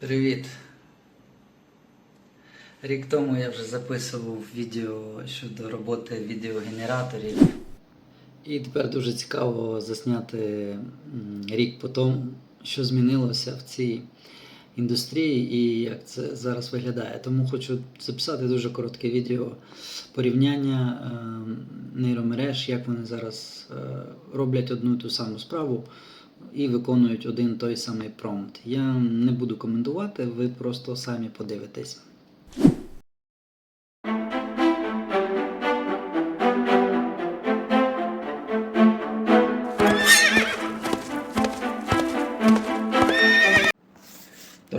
Привіт! Рік тому я вже записував відео щодо роботи відеогенераторів. І тепер дуже цікаво засняти рік по тому, що змінилося в цій індустрії і як це зараз виглядає. Тому хочу записати дуже коротке відео порівняння е, нейромереж, як вони зараз е, роблять одну ту саму справу і виконують один той самий промпт. Я не буду коментувати, ви просто самі подивитесь.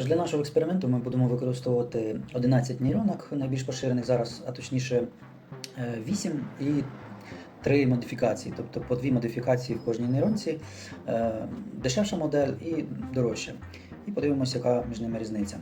Для нашого експерименту ми будемо використовувати 11 нейронок, найбільш поширених зараз, а точніше е, 8 і 3 модифікації, тобто по дві модифікації в кожній нейронці, Е, дешевша модель і дорожча. І подивимося, яка між ними різниця.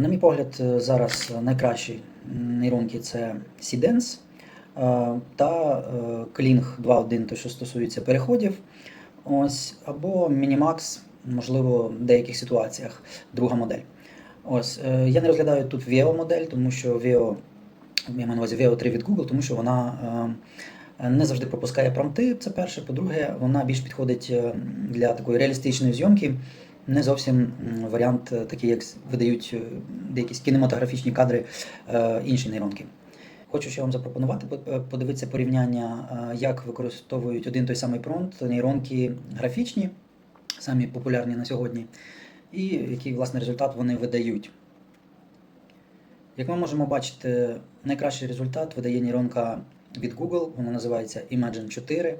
На мій погляд, е, зараз найкращі нейронки це Seedance е, та е, Kling 2.1, то що стосується переходів. Ось, або Minimax, можливо, в деяких ситуаціях друга модель. Ось, я не розглядаю тут VEO модель, тому що VEO, я маю на увазі VEO 3 від Google, тому що вона не завжди пропускає промпти. Це перше. По-друге, вона більш підходить для такої реалістичної зйомки. Не зовсім варіант е, такий, як видають е, деякі кінематографічні кадри е, інші нейронки. Хочу ще вам запропонувати подивитися порівняння, як використовують один той самий промпт нейронки графічні, самі популярні на сьогодні, і який власне результат вони видають. Як ми можемо бачити, найкращий результат видає нейронка від Google, вона називається Imagine 4.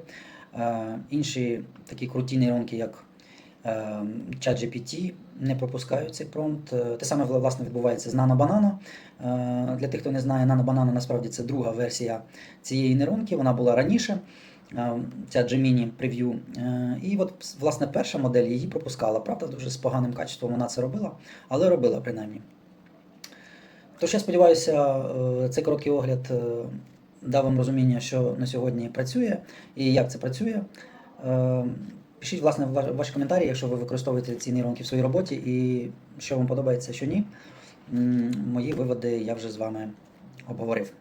Е, Інші такі круті нейронки, як ChatGPT, не пропускають цей промпт. Е, Те саме власне відбувається з Nano Banana. Е, Для тих, хто не знає, Nano Banana насправді це друга версія цієї нейронки, вона була раніше. е, Ця Gemini. Е, І от, власне, перша модель її пропускала. Правда, дуже з поганим качеством вона це робила, але робила принаймні. Тож я сподіваюся, е, цей короткий огляд дав вам розуміння, що на сьогодні працює і як це працює. Пишіть власне ваші коментарі, якщо ви використовуєте ці нейронки в своїй роботі, і що вам подобається, що ні. Мої виводи я вже з вами обговорив.